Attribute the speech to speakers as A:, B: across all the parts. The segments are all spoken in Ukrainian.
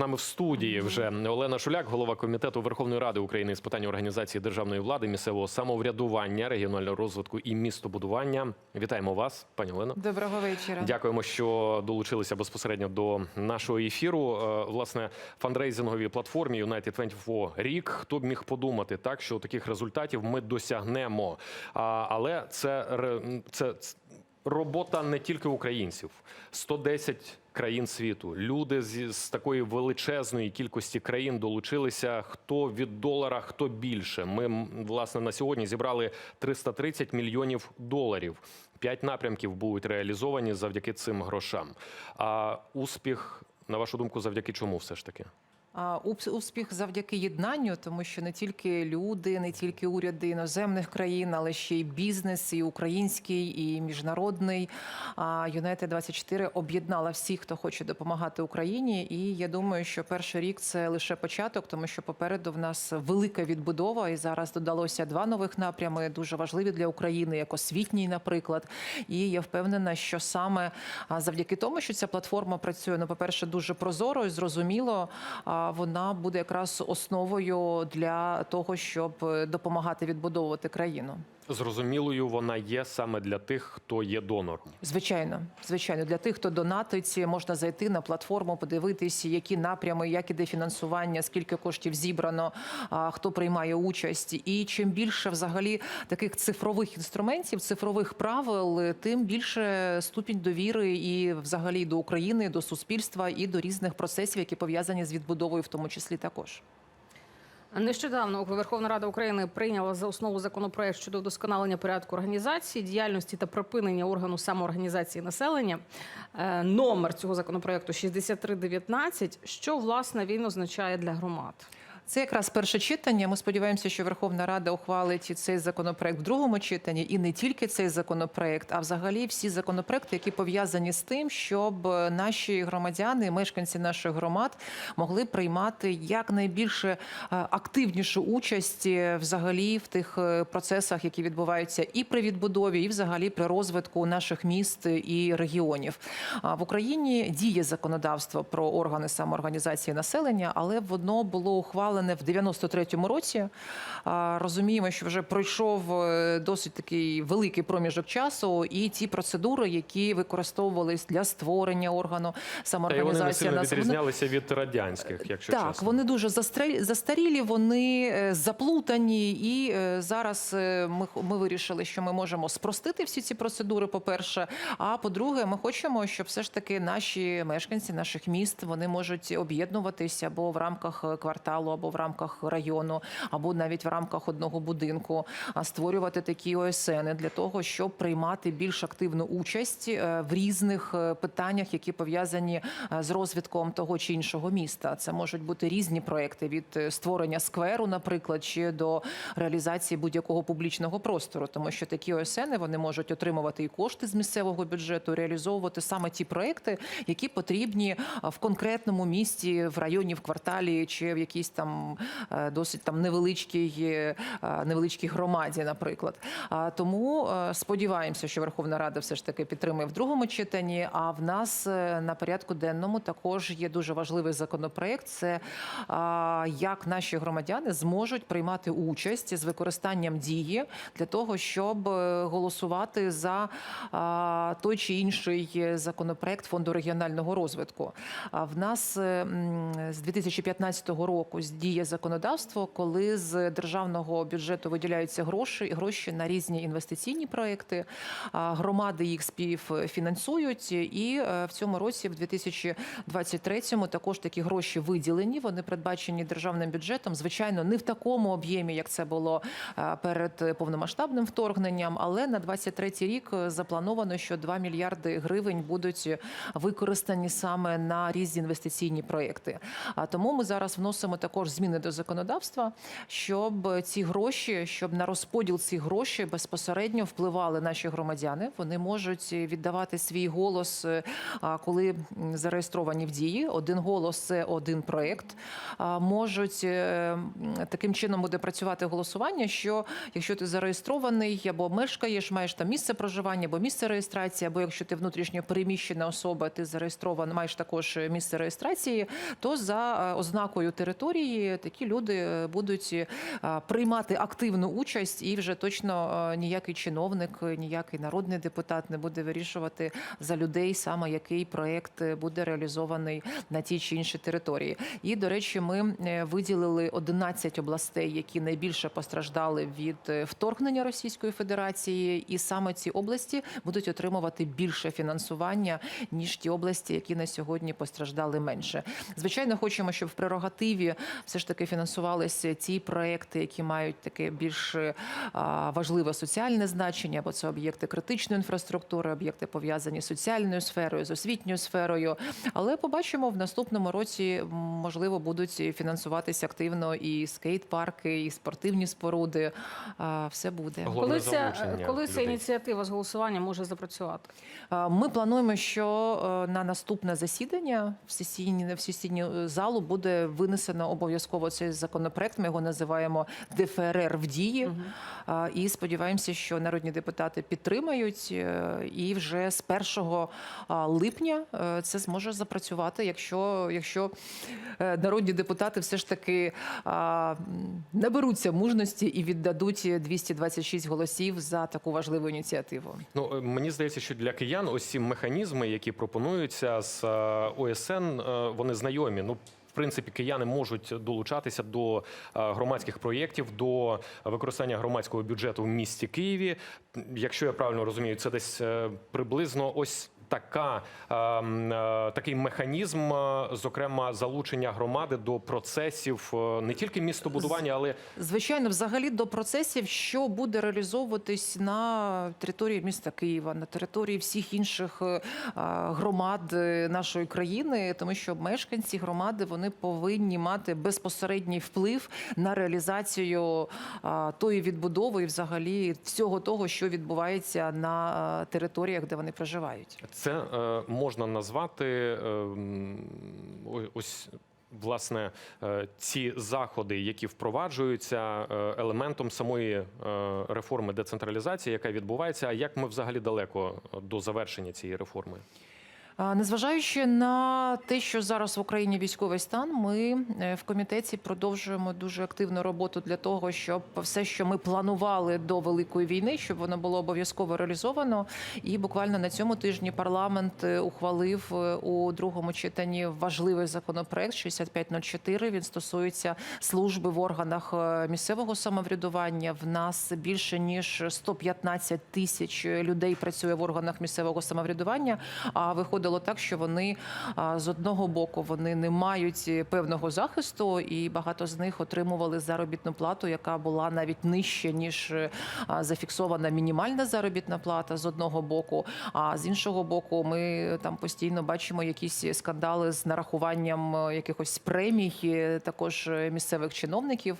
A: нами в студії вже Олена Шуляк, голова комітету Верховної Ради України з питань організації державної влади, місцевого самоврядування, регіонального розвитку і містобудування. Вітаємо вас, пані Олено.
B: Доброго вечора.
A: Дякуємо, що долучилися безпосередньо до нашого ефіру. Е, Власне, фандрейзинговій платформі United 24 рік. Хто б міг подумати, так що таких результатів ми досягнемо. Але це, це робота не тільки українців. 110 країн світу. Люди з, з такої величезної кількості країн долучилися. Хто від долара, хто більше. Ми власне на сьогодні зібрали 330 мільйонів доларів. П'ять напрямків будуть реалізовані завдяки цим грошам. А успіх, на вашу думку, завдяки чому все ж таки?
B: Успіх завдяки єднанню, тому що не тільки люди, не тільки уряди іноземних країн, але ще й бізнес, і український, і міжнародний. А United 24 об'єднала всіх, хто хоче допомагати Україні. І я думаю, що перший рік це лише початок, тому що попереду в нас велика відбудова, і зараз додалося два нових напрями, дуже важливі для України, як освітній, наприклад. І я впевнена, що саме завдяки тому, що ця платформа працює, ну, по-перше, дуже прозоро і зрозуміло, вона буде якраз основою для того, щоб е, допомагати відбудовувати країну.
A: Зрозумілою вона є саме для тих, хто є донором.
B: Звичайно, звичайно, для тих, хто донатить, можна зайти на платформу, подивитися, які напрями, як іде фінансування, скільки коштів зібрано, хто приймає участь. І чим більше взагалі таких цифрових інструментів, цифрових правил, тим більше ступінь довіри і взагалі до України, до суспільства і до різних процесів, які пов'язані з відбудовою, в тому числі також.
C: Нещодавно Верховна Рада України прийняла за основу законопроект щодо вдосконалення порядку організації, діяльності та припинення органу самоорганізації населення. Е, Номер цього законопроекту 6319. Що власне він означає для громад?
B: Це якраз перше читання. Ми сподіваємося, що Верховна Рада ухвалить цей законопроект в другому читанні, і не тільки цей законопроект, а взагалі всі законопроекти, які пов'язані з тим, щоб наші громадяни, мешканці наших громад, могли приймати якнайбільше е, активнішу участь е, взагалі в тих е, процесах, які відбуваються і при відбудові, і взагалі при розвитку наших міст і регіонів. В Україні діє законодавство про органи самоорганізації населення, але воно було ухвалене в 93-му році. Розуміємо, що вже пройшов е, досить такий великий проміжок часу, і ті процедури, які використовувались для створення органу
A: Та й вони не сильно відрізнялися від радянських, якщо
B: так,
A: чесно.
B: вони дуже застарілі, вони е, заплутані, і е, зараз ми, ми вирішили, що ми можемо спростити всі ці процедури. По-перше, а по-друге, ми хочемо, щоб все ж таки наші мешканці наших міст вони можуть об'єднуватися або в рамках кварталу, або в рамках району, або навіть в рамках одного будинку, а створювати такі ОСН для того, щоб приймати більш активну участь е, в різних е, питаннях, які пов'язані е, з розвитком того чи іншого міста. Це можуть бути різні проекти від створення скверу, наприклад, чи до реалізації будь-якого публічного простору, тому що такі ОСН вони можуть отримувати і кошти з місцевого бюджету, реалізовувати саме ті проекти, які потрібні в конкретному місті, в районі, в кварталі чи в якійсь там е, досить там невеличкій е, невеличкій громаді, наприклад. Тому е, сподіваємося, що Верховна Рада все ж таки підтримує в другому читанні. А в нас на порядку денному також є дуже важливий законопроект. Це як наші громадяни зможуть приймати участь з використанням дії для того, щоб голосувати за той чи інший законопроект фонду регіонального розвитку. В нас з 2015 року діє законодавство, коли з державного бюджету виділяються гроші, гроші на різні інвестиційні проекти. Громади їх співфінансують, і е, в цьому році, в 2023-му, також такі гроші виділені. Вони передбачені державним бюджетом. Звичайно, не в такому об'ємі, як це було е, перед повномасштабним вторгненням, але на 23-й рік е, заплановано, що 2 мільярди гривень будуть використані саме на різні інвестиційні проекти. А тому ми зараз вносимо також зміни до законодавства, щоб ці гроші, щоб на розподіл цих грошей безпосередньо впливали наші громадяни. Вони можуть віддавати свій голос, е, коли зареєстровані в дії. Один голос це один проект. Можуть е, таким чином буде працювати голосування. Що якщо ти зареєстрований або мешкаєш, маєш там місце проживання або місце реєстрації, або якщо ти внутрішньо переміщена особа, ти зареєстрований, маєш також місце реєстрації, то за е, ознакою території такі люди будуть е, приймати активну участь, і вже точно е, ніякий чиновник, ніякий народний депутат не буде вирішувати за людей саме який проект буде реалізований на тій чи іншій території. І до речі, ми е, виділили 11 областей, які найбільше постраждали від вторгнення Російської Федерації, і саме ці області будуть отримувати більше фінансування ніж ті області, які на сьогодні постраждали менше. Звичайно, хочемо, щоб в прерогативі все ж таки фінансувалися ті проекти, які мають таке більш е, важливе соціальне значення, бо це об'єкти критичної інфраструктури, об'єкти пов'язані з соціальною сферою, з освітньою сферою. Але побачимо в наступному році, можливо, будуть фінансуватися активно і скейт-парки, і спортивні споруди. Все буде.
C: Коли ця, коли ця ініціатива з голосування може запрацювати?
B: Ми плануємо, що е, на наступне засідання в сесійні в сесійну залу буде винесено обов'язково цей законопроект. Ми його називаємо ДФРР в дії. А, І сподіваємося, що народні депутати підтримають. е, І вже з 1 липня е, це зможе запрацювати, якщо, якщо е, народні депутати все ж таки а, наберуться мужності і віддадуть 226 голосів за таку важливу ініціативу.
A: Ну мені здається, що для киян ось ці механізми, які пропонуються з ОСН, вони знайомі. Ну. В принципі, кияни можуть долучатися до е, громадських проєктів, до використання громадського бюджету в місті Києві. Якщо я правильно розумію, це десь е, приблизно ось така, е, е, такий механізм, е, зокрема, залучення громади до процесів е, не тільки містобудування, але
B: Звичайно, взагалі до процесів, що буде реалізовуватись на території міста Києва, на території всіх інших громад нашої країни, тому що мешканці громади вони повинні мати безпосередній вплив на реалізацію тої відбудови і взагалі всього того, що відбувається на територіях, де вони проживають.
A: Це е, можна назвати е, ось. Власне, е, ці заходи, які впроваджуються е, елементом самої реформи децентралізації, яка відбувається. А як ми взагалі далеко до завершення цієї реформи?
B: Незважаючи на те, що зараз в Україні військовий стан, ми е, в комітеті продовжуємо дуже активну роботу для того, щоб все, що ми планували до великої війни, щоб воно було обов'язково реалізовано. І буквально на цьому тижні парламент е, ухвалив е, у другому читанні важливий законопроект 6504. Він стосується служби в органах місцевого самоврядування. В нас більше ніж 115 тисяч людей працює в органах місцевого самоврядування. А виходило так, що вони з одного боку вони не мають певного захисту, і багато з них отримували заробітну плату, яка була навіть нижче ніж зафіксована мінімальна заробітна плата з одного боку. А з іншого боку, ми там постійно бачимо якісь скандали з нарахуванням е, якихось премій, е, також е, місцевих чиновників.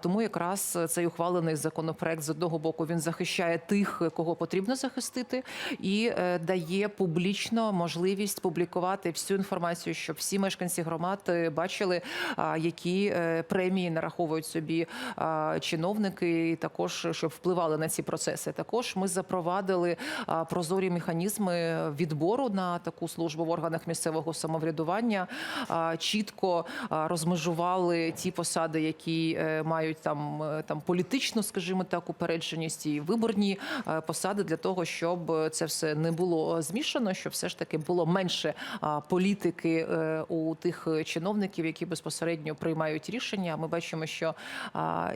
B: Тому якраз цей ухвалений законопроект з одного боку він захищає тих, кого потрібно захистити, і дає публічно можливість публікувати всю інформацію, щоб всі мешканці громад е, бачили, які е, премії нараховують собі чиновники, і також щоб впливали на ці процеси. Також ми запровадили прозорі механізми відбору на таку службу в органах місцевого самоврядування. Чітко розмежували ті посади, які е, мають там, там політичну, скажімо так, упередженість і виборні посади для того, щоб це все не було змішано, щоб все ж таки було менше політики е, у тих чиновників, які безпосередньо приймають рішення. Ми бачимо, що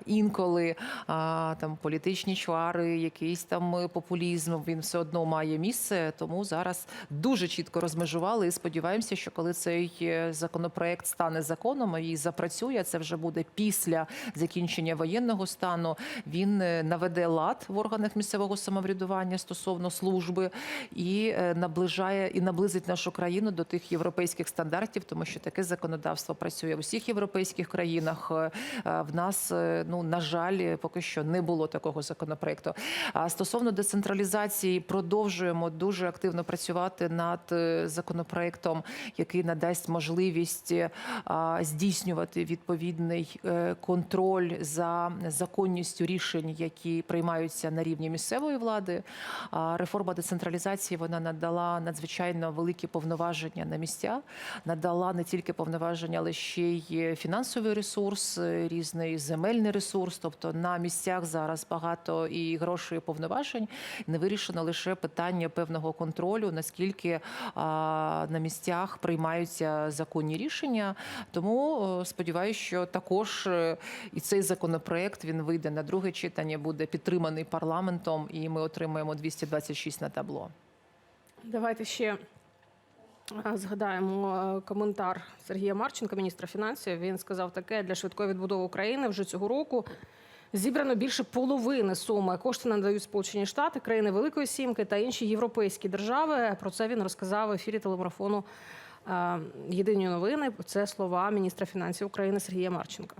B: інколи там політичні чвари, якийсь там популізм, він все одно має місце. Тому зараз дуже чітко розмежували і сподіваємося, що коли цей е, законопроект стане законом і запрацює, це вже буде після закінчення воєнного стану. Він е, наведе лад в органах місцевого самоврядування стосовно служби і е, наближає і наблизить нашу країну до тих європейських стандартів, тому що таке законодавство працює в усіх європейських країнах. Е, е, В нас, е, ну на жаль, поки що не було такого законопроекту. А стосовно децентралізації, продовжуємо дуже активно працювати над законопроектом, який надасть можливість здійснювати відповідний контроль за законністю рішень, які приймаються на рівні місцевої влади. Реформа децентралізації вона надала надзвичайно великі повноваження на місця, надала не тільки повноваження, але ще й фінансовий ресурс, е, різний земельний ресурс. Тобто на місцях зараз багато і грошей і повноважень. Не вирішено лише питання певного контролю, наскільки на місцях приймаються законні рішення. Тому е, сподіваюся, що також е, і цей законопроект він вийде на друге читання, буде підтриманий парламентом, і ми отримаємо 226 на табло.
C: Давайте ще е, згадаємо е, коментар Сергія Марченка, міністра фінансів. Він сказав таке: для швидкої відбудови України вже цього року зібрано більше половини суми. Кошти надають Сполучені Штати, країни Великої Сімки та інші європейські держави. Про це він розказав в ефірі телемарафону е, Єдині новини. Це слова міністра фінансів України Сергія Марченка.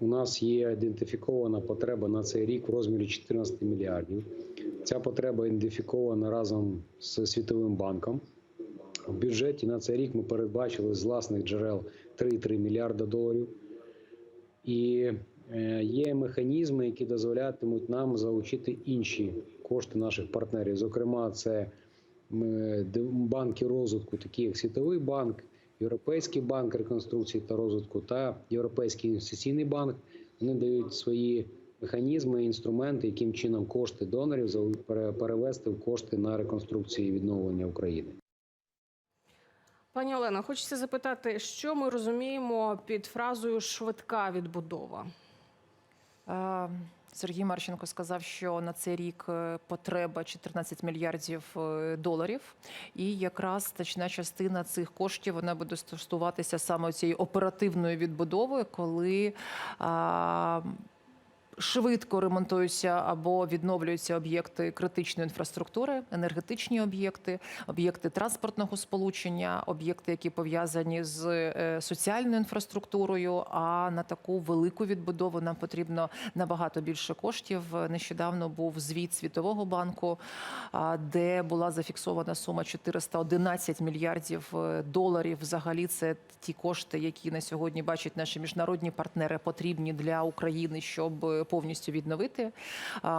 D: У нас є ідентифікована потреба на цей рік в розмірі 14 мільярдів. Ця потреба ідентифікована разом з Світовим банком. В бюджеті на цей рік ми передбачили з власних джерел 3,3 мільярда доларів. І е, є механізми, які дозволятимуть нам залучити інші кошти наших партнерів. Зокрема, це банки розвитку, такі як Світовий банк, Європейський банк реконструкції та розвитку та Європейський інвестиційний банк. Вони дають свої механізми, інструменти, яким чином кошти донорів перевести в кошти на реконструкцію і відновлення України.
C: Пані Олено, хочеться запитати, що ми розуміємо під фразою швидка відбудова?
B: Е, Сергій Марченко сказав, що на цей рік е, потреба 14 мільярдів е, доларів, і якраз значна частина цих коштів вона буде стосуватися саме цієї оперативної відбудови, коли а, Швидко ремонтуються або відновлюються об'єкти критичної інфраструктури, енергетичні об'єкти, об'єкти транспортного сполучення, об'єкти, які пов'язані з е, соціальною інфраструктурою. А на таку велику відбудову нам потрібно набагато більше коштів. Нещодавно був звіт Світового банку, де була зафіксована сума 411 мільярдів е, доларів. Взагалі, це ті кошти, які на сьогодні бачать наші міжнародні партнери, потрібні для України, щоб повністю відновити.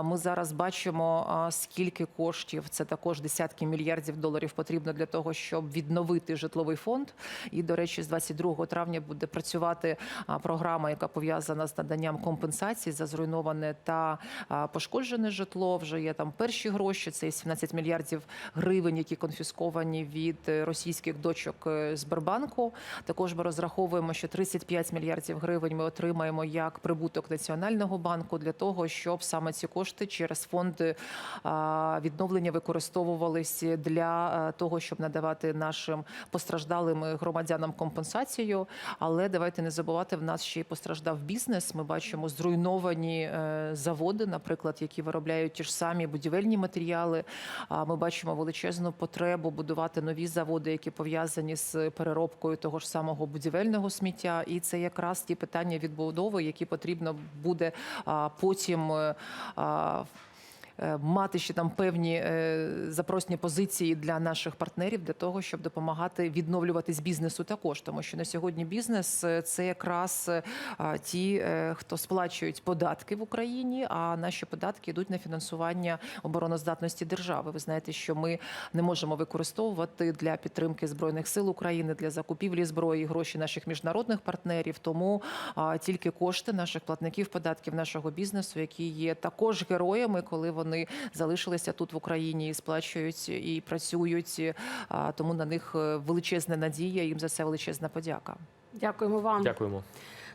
B: Ми зараз бачимо, скільки коштів це також десятки мільярдів доларів потрібно для того, щоб відновити житловий фонд. І до речі, з 22 травня буде працювати програма, яка пов'язана з наданням компенсацій за зруйноване та пошкоджене житло. Вже є там перші гроші. Це 17 мільярдів гривень, які конфісковані від російських дочок е, Сбербанку. Також ми розраховуємо, що 35 мільярдів гривень ми отримаємо як прибуток національного банку для того, щоб саме ці кошти через фонди відновлення використовувалися для е, того, щоб надавати нашим постраждалим громадянам компенсацію. Але давайте не забувати, в нас ще й постраждав бізнес. Ми бачимо зруйновані е, заводи, наприклад, які виробляють ті ж самі будівельні матеріали. Ми бачимо величезну потребу будувати нові заводи, які пов'язані з переробкою того ж самого будівельного сміття. І це якраз ті питання відбудови, які потрібно буде потім. Е, Мати ще там певні е, запросні позиції для наших партнерів для того, щоб допомагати відновлюватись бізнесу також, тому що на сьогодні бізнес е, це якраз ті, хто сплачують податки в Україні. А наші податки йдуть на фінансування обороноздатності держави. Ви знаєте, що ми не можемо використовувати для підтримки збройних сил України для закупівлі зброї гроші наших міжнародних партнерів. Тому тільки кошти наших платників податків нашого бізнесу, які є також героями, коли вони залишилися тут в Україні і сплачують і працюють. Тому на них е, величезна надія. Їм за це величезна подяка.
C: Дякуємо вам.
A: Дякуємо.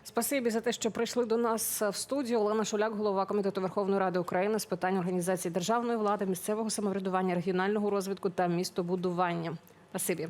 C: Спасибі за те, що прийшли до нас в студію. Олена Шуляк, голова комітету Верховної Ради України з питань організації державної влади, місцевого самоврядування, регіонального розвитку та містобудування. Спасибі.